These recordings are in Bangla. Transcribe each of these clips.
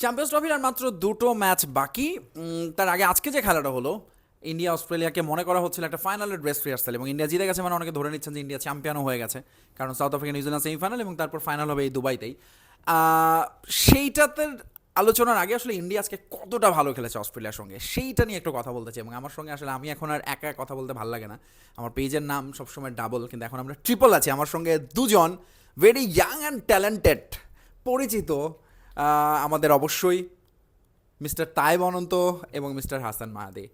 চ্যাম্পিয়ন্স ট্রফির আর মাত্র দুটো ম্যাচ বাকি। তার আগে আজকে যে খেলাটা হলো ইন্ডিয়া অস্ট্রেলিয়াকে মনে করা হচ্ছিল একটা ফাইনালের ড্রেস রিহার্সাল এবং ইন্ডিয়া জিতে গেছে মানে অনেকে ধরে নিচ্ছেন যে ইন্ডিয়া চ্যাম্পিয়নও হয়ে গেছে, কারণ সাউথ আফ্রিকা নিউজিল্যান্ড সেমিফাইনাল এবং তারপর ফাইনাল হবে এই দুবাইতেই। সেইটাতে আলোচনার আগে আসলে ইন্ডিয়া আজকে কতটা ভালো খেলেছে অস্ট্রেলিয়ার সঙ্গে, সেইটা নিয়ে একটু কথা বলতে চাই এবং আমার সঙ্গে আসলে আমি এখন আর একা কথা বলতে ভালো লাগে না। আমার পেজের নাম সবসময় ডাবল কিন্তু এখন আমরা ট্রিপল আছি। আমার সঙ্গে দুজন ভেরি ইয়াং অ্যান্ড ট্যালেন্টেড পরিচিত আমাদের অবশ্যই মিস্টার তাইব অনন্ত এবং মিস্টার হাসান মাহাদি।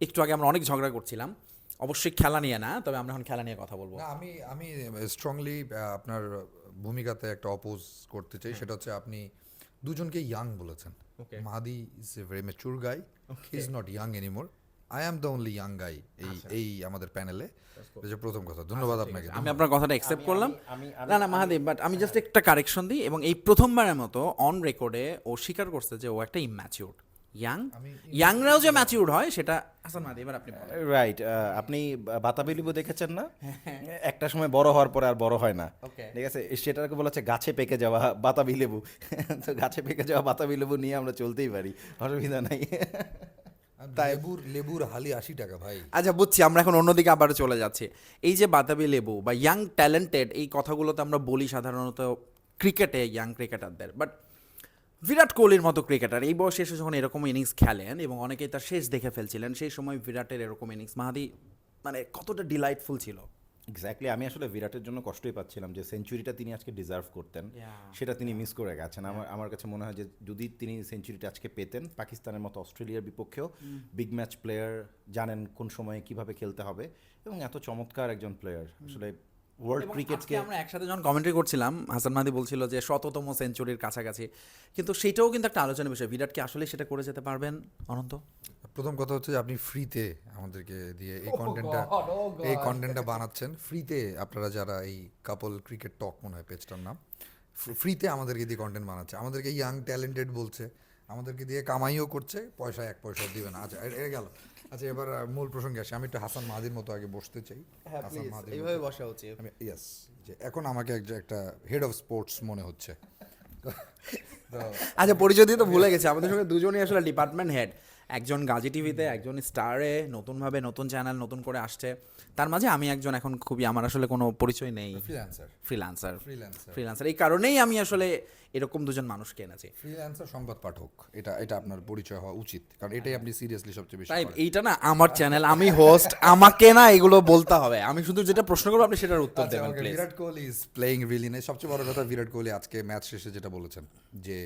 একটু আগে আমরা অনেক ঝগড়া করছিলাম। অবশ্যই খেলা নিয়ে না তবে আমরা এখন খেলা নিয়ে কথা বলব। আমি আমি স্ট্রংলি আপনার ভূমিকাতে একটা অপোজ করতে চাই। সেটা হচ্ছে আপনি দুজনকে ইয়াং বলেছেন. Mahadi is a very mature guy he is not young anymore I am the only young guy এই এই আমাদের প্যানেলে যে প্রথম কথা। ধন্যবাদ আপনাকে আমি আপনার কথাটা অ্যাকসেপ্ট করলাম। না না মাহাদেব বাট আমি জাস্ট একটা কারেকশন দিই এবং এই প্রথমবারের মতো অন রেকর্ডে ও স্বীকার করছে যে ও একটা ইম্যাচিউর ইয়াং ইয়াংরাও যে ম্যাচিউর হয় সেটা হাসান মাহাদি এবার আপনি রাইট আপনি বাতাবি লেবু দেখেছেন না? একটা সময় বড় হওয়ার পরে আর বড় হয় না। ঠিক আছে সেটাকে বলা হচ্ছে গাছে পেকে যাওয়া বাতাবি লেবু তো গাছে পেকে যাওয়া বাতাবি লেবু নিয়ে আমরা চলতেই পারি অসুবিধা নাই। লেবুর লেবুর হালি আশি টাকা ভাই। আচ্ছা বুঝছি আমরা এখন অন্যদিকে আবার চলে যাচ্ছি। এই যে বাতাবি লেবু বা ইয়াং ট্যালেন্টেড এই কথাগুলো তো আমরা বলি সাধারণত ক্রিকেটে ইয়াং ক্রিকেটারদের বাট বিরাট কোহলির মতো ক্রিকেটার এই বয়সে এসে যখন এরকম ইনিংস খেলেন এবং অনেকেই তার শেষ দেখে ফেলছিলেন সেই সময় বিরাটের এরকম ইনিংস মাহাদি মানে কতটা ডিলাইটফুল ছিল। এক্স্যাক্টলি আমি আসলে বিরাটের জন্য কষ্টই পাচ্ছিলাম যে সেঞ্চুরিটা তিনি আজকে ডিজার্ভ করতেন। সেটা তিনি মিস করে গেছেন। আমার আমার কাছে মনে হয় যে যদি তিনি সেঞ্চুরিটা আজকে পেতেন পাকিস্তানের মতো অস্ট্রেলিয়ার বিপক্ষেও বিগ ম্যাচ প্লেয়ার জানেন কোন সময়ে কীভাবে খেলতে হবে এবং এত চমৎকার একজন প্লেয়ার আসলে ওয়ার্ল্ড ক্রিকেটকে আমরা একসাথে যখন কমেন্ট্রি করছিলাম হাসান মাহাদি বলছিল যে শততম সেঞ্চুরির কাছাকাছি। কিন্তু সেটাও কিন্তু একটা আলোচনার বিষয়। বিরাট কি আসলে সেটা করে যেতে পারবেন অনন্ত? প্রথম কথা হচ্ছে যে আপনি ফ্রিতে আমাদেরকে দিয়ে এই কন্টেন্টটা এই কন্টেন্টটা বানাচ্ছেন। ফ্রিতে আপনারা যারা এই কাপল ক্রিকেট টক মনে হয় পেজটার নাম ফ্রিতে আমাদেরকে দিয়ে কন্টেন্ট বানাচ্ছে। আমাদেরকে ইয়াং ট্যালেন্টেড বলছে। আমাদেরকে দিয়ে কামাইও করছে। পয়সা এক পয়সা দিবে না। আচ্ছা এ- এ গেল। আচ্ছা এবার মূল প্রসঙ্গে আসি। আমি একটু হাসান মাহাদির মতো আগে বসতে চাই। এইভাবে মাহাদির মতো। বসা উচিত। আমি ইয়েস যে এখন আমাকে একজন একটা হেড অফ স্পোর্টস মনে হচ্ছে। আচ্ছা পরিচয় দিয়ে তো ভুলে গেছে। আমাদের সঙ্গে দুজনই আসলে ডিপার্টমেন্ট হেড একজন গাজী টিভিতে একজন স্টারে নতুনভাবে নতুন চ্যানেল নতুন করে আসছে। তার মাঝে আমি একজন এখন খুবই আমার আসলে কোনো পরিচয় নেই। ফ্রিল্যান্সার। ফ্রিল্যান্সার। Freelancer. ফ্রিল্যান্সার। এই কারণেই আমি আসলে এরকম দুজন মানুষকে এনেছি। ফ্রিল্যান্সার সংবাদ পাঠক। এটা এটা আপনার পরিচয় হওয়া উচিত। কারণ এটাই আপনি সিরিয়াসলি সবচেয়ে বেশি। এইটা না আমার চ্যানেল আমি হোস্ট আমাকে না এগুলো বলতে হবে। আমি শুধু যেটা প্রশ্ন করব আপনি সেটার উত্তর আচ্ছা, দেবেন please Virat Kohli is playing really নাই সবচেয়ে বড় কথা বিরাট কোহলি আজকে ম্যাচ শেষে যেটা বলেছেন যে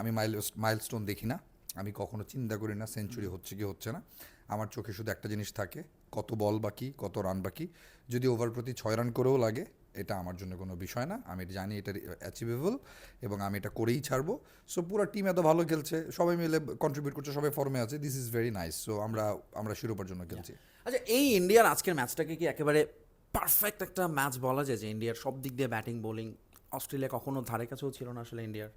আমি মাইল মাইলস্টোন দেখি না আমি কখনো চিন্তা করি না সেঞ্চুরি হচ্ছে কি হচ্ছে না। আমার চোখে শুধু একটা জিনিস থাকে কত বল বাকি কত রান বাকি। যদি ওভার প্রতি ছয় রান করেও লাগে এটা আমার জন্য কোনো বিষয় না। আমি জানি এটা অ্যাচিভেবল এবং আমি এটা করেই ছাড়বো। সো পুরো টিম এত ভালো খেলছে সবাই মিলে কন্ট্রিবিউট করছে সবাই ফর্মে আছে this is very nice so আমরা আমরা শিরোপার জন্য খেলছি। আচ্ছা এই ইন্ডিয়ার আজকের ম্যাচটাকে কি একেবারে পারফেক্ট একটা ম্যাচ বলা যায়? যে ইন্ডিয়ার সব দিক দিয়ে ব্যাটিং বোলিং অস্ট্রেলিয়া কখনো ধারে কাছেও ছিল না আসলে ইন্ডিয়ার?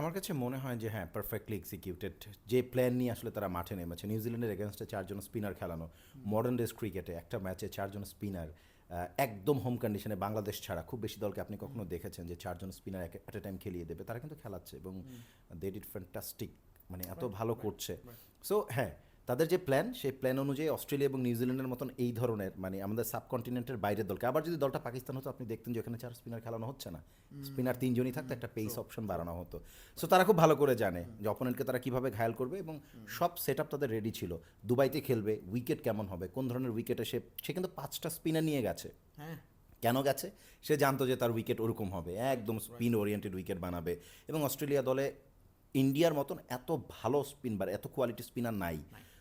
আমার কাছে মনে হয় যে হ্যাঁ পারফেক্টলি এক্সিকিউটেড যে প্ল্যান নিয়ে আসলে তারা মাঠে নেমেছে নিউজিল্যান্ডের এগেনস্টে চারজন স্পিনার খেলানো মডার্ন ডেজ ক্রিকেটে একটা ম্যাচে চারজন স্পিনার একদম হোম কন্ডিশনে বাংলাদেশ ছাড়া। খুব বেশি দলকে আপনি কখনো দেখেছেন যে চারজন স্পিনার অ্যাট এ টাইম খেলিয়ে দেবে? তারা কিন্তু খেলাচ্ছে এবং দে ডিড ফ্যান্টাস্টিক মানে এত ভালো করছে। সো হ্যাঁ তাদের যে প্ল্যান সেই প্ল্যান অনুযায়ী অস্ট্রেলিয়া এবং নিউজিল্যান্ডের মতন এই ধরনের মানে আমাদের সাবকন্টিনেন্টের বাইরের দলকে। আবার যদি দলটা পাকিস্তান হতো আপনি দেখতেন যে ওখানে চার স্পিনার খেলানো হচ্ছে না। স্পিনার তিনজনই থাকতো একটা পেস অপশন বাড়ানো হতো। সো তারা খুব ভালো করে জানে যে অপোনেন্টকে তারা কীভাবে ঘায়াল করবে এবং সব সেট আপ তাদের রেডি ছিল। দুবাইতে খেলবে উইকেট কেমন হবে কোন ধরনের উইকেটে সে সে কিন্তু পাঁচটা স্পিনার নিয়ে গেছে। হ্যাঁ। কেন গেছে? সে জানতো যে তার উইকেট ওরকম হবে একদম স্পিন ওরিয়েন্টেড উইকেট বানাবে এবং অস্ট্রেলিয়া দলে ইন্ডিয়ার মতন এত ভালো স্পিন বা এত কোয়ালিটি স্পিনার নাই।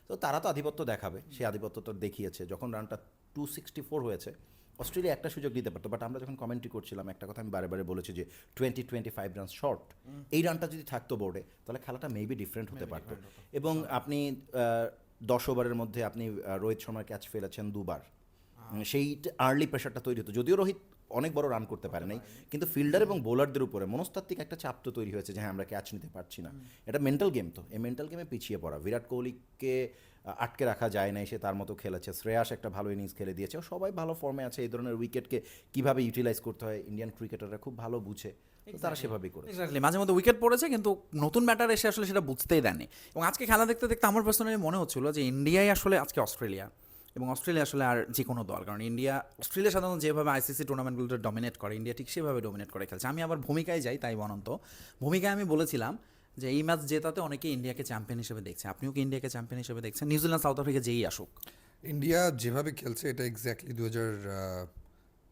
তো তারা তো আধিপত্য দেখাবে সেই আধিপত্য তো দেখিয়েছে। যখন রানটা টু সিক্সটি ফোর হয়েছে অস্ট্রেলিয়া একটা সুযোগ দিতে পারতো বাট আমরা যখন কমেন্ট্রি করছিলাম একটা কথা আমি বারে বারে বলেছি যে twenty twenty five run short এই রানটা যদি থাকতো বোর্ডে তাহলে খেলাটা মেবি ডিফারেন্ট হতে পারতো। এবং আপনি আহ, দশ ওভারের মধ্যে আপনি রোহিত শর্মার ক্যাচ ফেলেছেন দুবার। সেই আর্লি প্রেশারটা তৈরি হতো। যদিও রোহিত অনেক বড় রান করতে পারে নাই। কিন্তু ফিল্ডার এবং বোলারদের উপরে মনস্তাত্ত্বিক একটা চাপ তো তৈরি হয়েছে যে হ্যাঁ আমরা ক্যাচ নিতে পারছি না। এটা মেন্টাল গেম তো। এই মেন্টাল গেমে পিছিয়ে পড়া। বিরাট কোহলিকে আটকে রাখা যায় নাই সে তার মতো খেলেছে। শ্রেয়াস একটা ভালো ইনিংস খেলে দিয়েছে। ও সবাই ভালো ফর্মে আছে। এই ধরনের উইকেটকে কীভাবে ইউটিলাইজ করতে হয় ইন্ডিয়ান ক্রিকেটাররা খুব ভালো বুঝে। তারা সেভাবেই করে এক্স্যাক্টলি মাঝে মধ্যে উইকেট পড়েছে কিন্তু নতুন ব্যাটার এসে আসলে সেটা বুঝতেই দেয়নি এবং আজকে খেলা দেখতে দেখতে আমার পার্সোনালি মনে হচ্ছিল যে ইন্ডিয়াই আসলে আজকে অস্ট্রেলিয়া এবং অস্ট্রেলিয়া আসলে আর যে কোনো দল, কারণ ইন্ডিয়া, অস্ট্রেলিয়া সাধারণত যেভাবে আইসিসি টুর্নামেন্টগুলোতে ডমিনেট করে, ইন্ডিয়া ঠিক সেভাবে ডমিনেট করে খেলছে। আমি আবার ভূমিকায় যাই, তাই অনন্ত ভূমিকায় আমি বলেছিলাম যে এই ম্যাচ জেতাতে অনেকে ইন্ডিয়াকে চ্যাম্পিয়ন হিসেবে দেখছে। আপনিও কি ইন্ডিয়াকে চ্যাম্পিয়ন হিসেবে দেখছেন? নিউজিল্যান্ড সাউথ আফ্রিকা যেই আসুক। ইন্ডিয়া যেভাবে খেলছে, এটা এক্স্যাক্টলি দু হাজার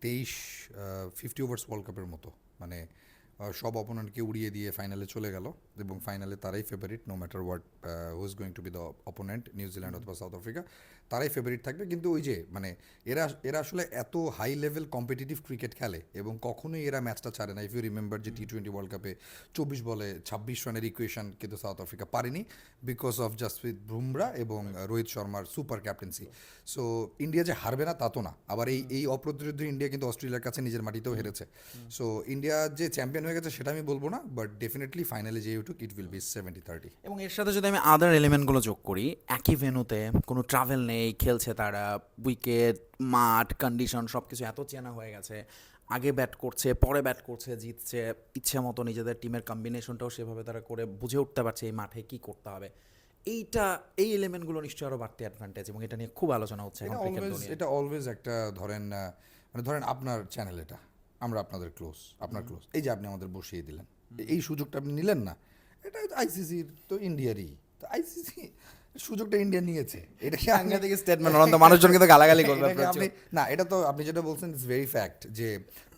তেইশ ফিফটি ওভার্স ওয়ার্ল্ড কাপের মতো। মানে সব অপোনেন্টকে উড়িয়ে দিয়ে ফাইনালে চলে গেল। এবং ফাইনালে তারাই favourite no matter what who is going to be the opponent New Zealand অথবা সাউথ আফ্রিকা তারাই ফেভারিট থাকবে। কিন্তু ওই যে মানে এরা এরা আসলে এত হাই লেভেল কম্পিটিটিভ ক্রিকেট খেলে এবং কখনোই এরা ম্যাচটা ছাড়ে না। ইফ ইউ রিমেম্বার যে টি টোয়েন্টি ওয়ার্ল্ড কাপে চব্বিশ বলে ছাব্বিশ রানের ইকুয়েশন কিন্তু সাউথ আফ্রিকা পারেনি বিকজ অফ জাসপ্রীত বুমরা এবং রোহিত শর্মার সুপার ক্যাপ্টেন্সি সো ইন্ডিয়া যে হারবে না তা তো না। আবার এই এই অপ্রতিরোধ ইন্ডিয়া কিন্তু অস্ট্রেলিয়ার কাছে নিজের মাটিতেও হেরেছে। সো ইন্ডিয়া যে চ্যাম্পিয়ন হয়ে গেছে সেটা আমি বলব না বাট ডেফিনেটলি ফাইনালে যে উঠুক it will be seventy thirty এবং এর সাথে যদি আমি আদার এলিমেন্টগুলো যোগ করি একই ভেনুতে কোনো ট্রাভেল নেই খেলছে তারা উইকেট মাঠ কন্ডিশন সব কিছু এত চেনা হয়ে গেছে আগে ব্যাট করছে পরে ব্যাট করছে জিতছে ইচ্ছে মতো নিজেদের টিমের কম্বিনেশনটাও সেভাবে তারা করে বুঝে উঠতে পারছে এই মাঠে কি করতে হবে। এইটা এই এলিমেন্টগুলো নিশ্চয়ই আরও বাড়তি অ্যাডভান্টেজ এবং এটা নিয়ে খুব আলোচনা হচ্ছে এটা অলওয়েজ একটা ধরেন মানে ধরেন আপনার চ্যানেল এটা আমরা আপনাদের ক্লোজ আপনার ক্লোজ এই যে আপনি আমাদের বসিয়ে দিলেন এই সুযোগটা আপনি নিলেন না এটা আইসিসির তো ইন্ডিয়ারই তো আইসিসি সুযোগটা ইন্ডিয়া নিয়েছে এটা কি সাংঘাতিক স্টেটমেন্ট অনন্ত মানুষজনকে তো গালাগালি করবে। আপনি না এটা তো আপনি যেটা বলছেন ইটস ভেরি ফ্যাক্ট যে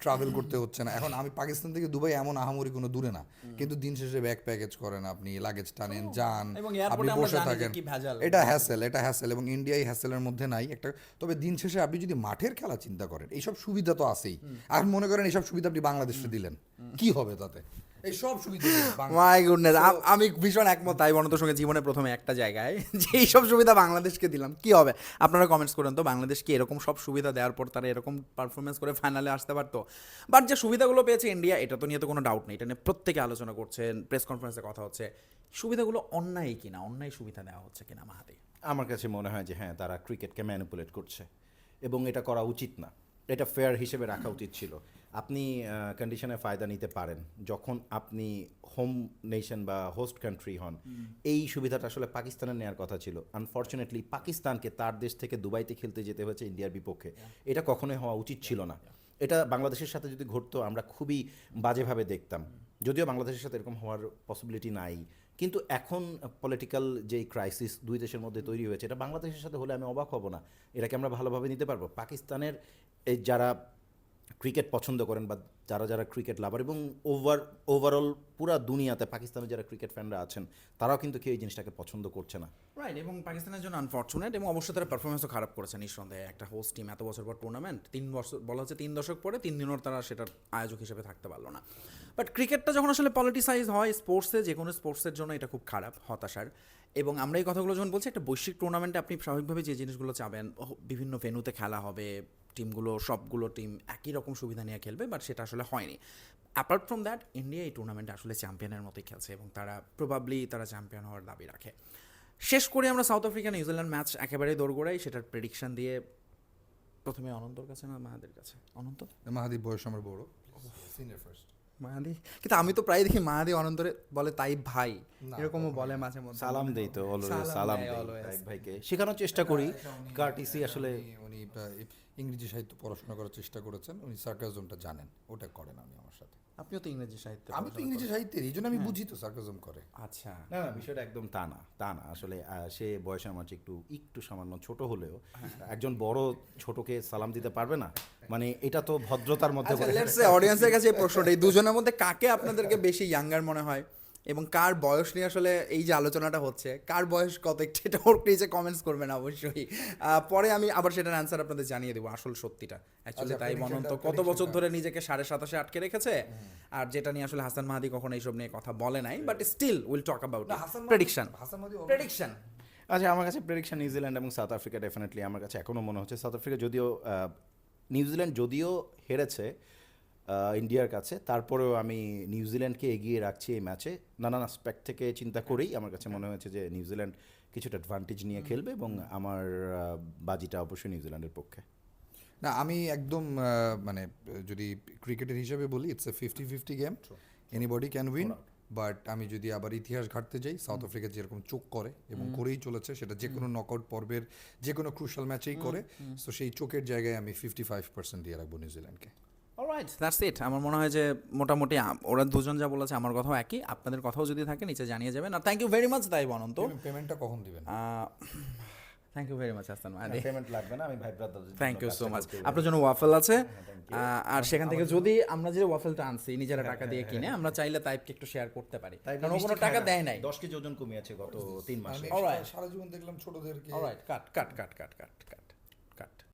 ট্রাভেল করতে হচ্ছে না। এখন আমি পাকিস্তান থেকে দুবাই এমন আহামরি কোনো দূরে না কিন্তু দিন শেষে ব্যাগ প্যাকেজ করেন আপনি লাগেজ টানেন যান আপনি বসে থাকেন। এটা হ্যাসেল এটা হ্যাসেল এবং ইন্ডিয়াই হ্যাসেলের মধ্যে নাই। একটা তবে দিন শেষে আপনি যদি মাঠের খেলা চিন্তা করেন এইসব সুবিধা তো আছেই। আর মনে করেন এইসব সুবিধা আপনি বাংলাদেশে দিলেন কি হবে তাতে? এই সব সুবিধা মাই গুডনেস আমি ভীষণ একমত তাই বনতর সঙ্গে জীবনে প্রথমে একটা জায়গায় যে এইসব সুবিধা বাংলাদেশকে দিলাম কি হবে? আপনারা কমেন্টস করেন তো বাংলাদেশকে এরকম সব সুবিধা দেওয়ার পর তারা এরকম পারফরমেন্স করে ফাইনালে আসতে পারতো? বাট যে সুবিধাগুলো পেয়েছে ইন্ডিয়া এটা তো নিয়ে তো কোনো ডাউট নেই। এটা নিয়ে প্রত্যেকে আলোচনা করছেন প্রেস কনফারেন্সে কথা হচ্ছে। সুবিধাগুলো অন্যায় কিনা? অন্যায় সুবিধা দেওয়া হচ্ছে কিনা মাহাদি আমার কাছে মনে হয় যে হ্যাঁ তারা ক্রিকেটকে ম্যানিপুলেট করছে। এবং এটা করা উচিত না। এটা ফেয়ার হিসেবে রাখা উচিত ছিল। আপনি কন্ডিশনে ফায়দা নিতে পারেন। যখন আপনি হোম নেশন বা হোস্ট কান্ট্রি হন এই সুবিধাটা আসলে পাকিস্তানের নেওয়ার কথা ছিল। আনফর্চুনেটলি পাকিস্তানকে তার দেশ থেকে দুবাইতে খেলতে যেতে হয়েছে ইন্ডিয়ার বিপক্ষে। এটা কখনোই হওয়া উচিত ছিল না। এটা বাংলাদেশের সাথে যদি ঘটতো, আমরা খুবই বাজেভাবে দেখতাম। যদিও বাংলাদেশের সাথে এরকম হওয়ার পসিবিলিটি নাই। কিন্তু এখন পলিটিক্যাল যে ক্রাইসিস দুই দেশের মধ্যে তৈরি হয়েছে, এটা বাংলাদেশের সাথে হলে আমি অবাক হব না। এটাকে আমরা ভালোভাবে নিতে পারব। পাকিস্তানের এই যারা ক্রিকেট পছন্দ করেন বা যারা যারা ক্রিকেট লাভার এবং ওভার ওভারঅল পুরা দুনিয়াতে পাকিস্তানের যারা ক্রিকেট ফ্যানরা আছেন, তারাও কিন্তু কেউ এই জিনিসটাকে পছন্দ করছে না। রাইট এবং পাকিস্তানের জন্য আনফর্চুনেট এবং অবশ্যই তারা পারফরমেন্সও খারাপ করেছে নিঃসন্দেহে। একটা হোস্ট টিম এত বছর পর টুর্নামেন্ট তিন বছর বলা হচ্ছে তিন দশক পরে তিন দিনও তারা সেটার আয়োজক হিসেবে থাকতে পারল না। বাট ক্রিকেটটা যখন আসলে পলিটিসাইজ হয় স্পোর্টসে যে কোনো স্পোর্টসের জন্য এটা খুব খারাপ, হতাশার। এবং আমরা এই কথাগুলো যখন বলছি একটা বৈশ্বিক টুর্নামেন্টে আপনি স্বাভাবিকভাবে যে জিনিসগুলো চাবেন ও, বিভিন্ন ভেনুতে খেলা হবে টিমগুলো সবগুলো টিম একই রকম সুবিধা নিয়ে খেলবে বাট সেটা আসলে হয়নি। অ্যাপার্ট ফ্রম দ্যাট ইন্ডিয়া এই টুর্নামেন্টে আসলে চ্যাম্পিয়নের মতোই খেলছে এবং তারা প্রবাবলি তারা চ্যাম্পিয়ন হওয়ার দাবি রাখে। শেষ করে আমরা সাউথ আফ্রিকা নিউজিল্যান্ড ম্যাচ একেবারেই দৌড়গোড়াই সেটার প্রেডিকশন দিয়ে প্রথমে অনন্তর কাছে না মাহাদের কাছে? অনন্ত? মাহাদি বয়স আমার বড়। সিনিয়র ফার্স্ট মাহাদি কিন্তু আমি তো প্রায় দেখি মাহাদি অনন্তরে বলে তাই ভাই। এরকমও বলে মাঝে মধ্যে। সালাম দেই তো অলওয়েজ সালাম দেই ভাইকে। শেখানোর চেষ্টা করি। কার্টিসি আসলে উনি ইংরেজি সাহিত্য পড়াশোনা করার চেষ্টা করেছেন। উনি সার্কাজমটা জানেন। ওটা করেন আমি আমার সাথে। আপনিও তো ইংরেজি সাহিত্য আমি তো ইংরেজি সাহিত্যের এই জন্য আমি বুঝি তো সার্কাজম করে। আচ্ছা। না না বিষয়টা একদম তা না তা না। আসলে সে বয়সে আমার একটু একটু সামান্য ছোট হলেও একজন বড় ছোটকে সালাম দিতে পারবে না? মানে এটা তো ভদ্রতার মধ্যে আচ্ছা লেটস সে অডিয়েন্সের কাছে এই প্রশ্নটা এই দুজনের মধ্যে কাকে আপনাদেরকে বেশি ইয়াঙ্গার মনে হয়? এবং কার বয়স নিয়ে আসলে এই যে আলোচনাটা হচ্ছে কার বয়স কত একটু এটা ওর নিচে কমেন্টস করবেন অবশ্যই। পরে আমি আবার সেটার অ্যান্সার আপনাদের জানিয়ে দেবো আসল সত্যিটা। অ্যাকচুয়ালি আচ্ছা, তাই টা- কত বছর ধরে নিজেকে সাড়ে সাতাশে আটকে রেখেছে? আর যেটা নিয়ে আসলে হাসান মাহাদি কখনো এইসব নিয়ে কথা বলে নাই but still will talk about prediction prediction আচ্ছা আমার কাছে প্রেডিকশন নিউজিল্যান্ড এবং সাউথ আফ্রিকা ডেফিনেটলি আমার কাছে এখনও মনে হচ্ছে। সাউথ আফ্রিকা যদিও আহ, নিউজিল্যান্ড যদিও হেরেছে ইন্ডিয়ার কাছে। তারপরেও আমি নিউজিল্যান্ডকে এগিয়ে রাখছি এই ম্যাচে। নানান আসপেক্ট থেকে চিন্তা করেই আমার কাছে মনে হয়েছে যে নিউজিল্যান্ড কিছুটা অ্যাডভান্টেজ নিয়ে খেলবে এবং আমার বাজিটা অবশ্যই নিউজিল্যান্ডের পক্ষে। না আমি একদম মানে যদি ক্রিকেটের হিসাবে বলি it's a fifty fifty game anybody can win but আমি যদি আবার ইতিহাস ঘাটতে যাই সাউথ আফ্রিকা যেরকম চোখ করে এবং করেই চলেছে সেটা যে কোনো নকআউট পর্বের যে কোনো ক্রুশাল ম্যাচেই করে সো সেই চোখের জায়গায় আমি ফিফটি ফাইভ পার্সেন্ট দিয়ে রাখব নিউজিল্যান্ডকে অলরাইট দ্যাটস ইট আমার মনে হয় যে মোটামুটি ওরা দুজন যা বলেছে আমার কথাও একই। আপনাদের কথাও যদি থাকে নিচে জানিয়ে যাবেন। আর থ্যাংক ইউ ভেরি মাচ তাই অনন্ত পেমেন্টটা কখন দিবেন? Thank you very much Hasan Mahadi payment লাগবে না আমি ভাই brother thank you so much আপনার জন্য ওয়াফেল আছে। আর সেখান থেকে যদি আমরা যে ওয়াফেলটা আনছি নিজেরা টাকা দিয়ে কিনে আমরা চাইলে তাইপকে একটু শেয়ার করতে পারি। কারণ কোনো টাকা দেয় নাই। দশ কেজি ওজন কমিয়েছে গত তিন মাসে। আমি সারা জীবন দেখলাম ছোটদেরকে অলরাইট কাট কাট কাট কাট কাট কাট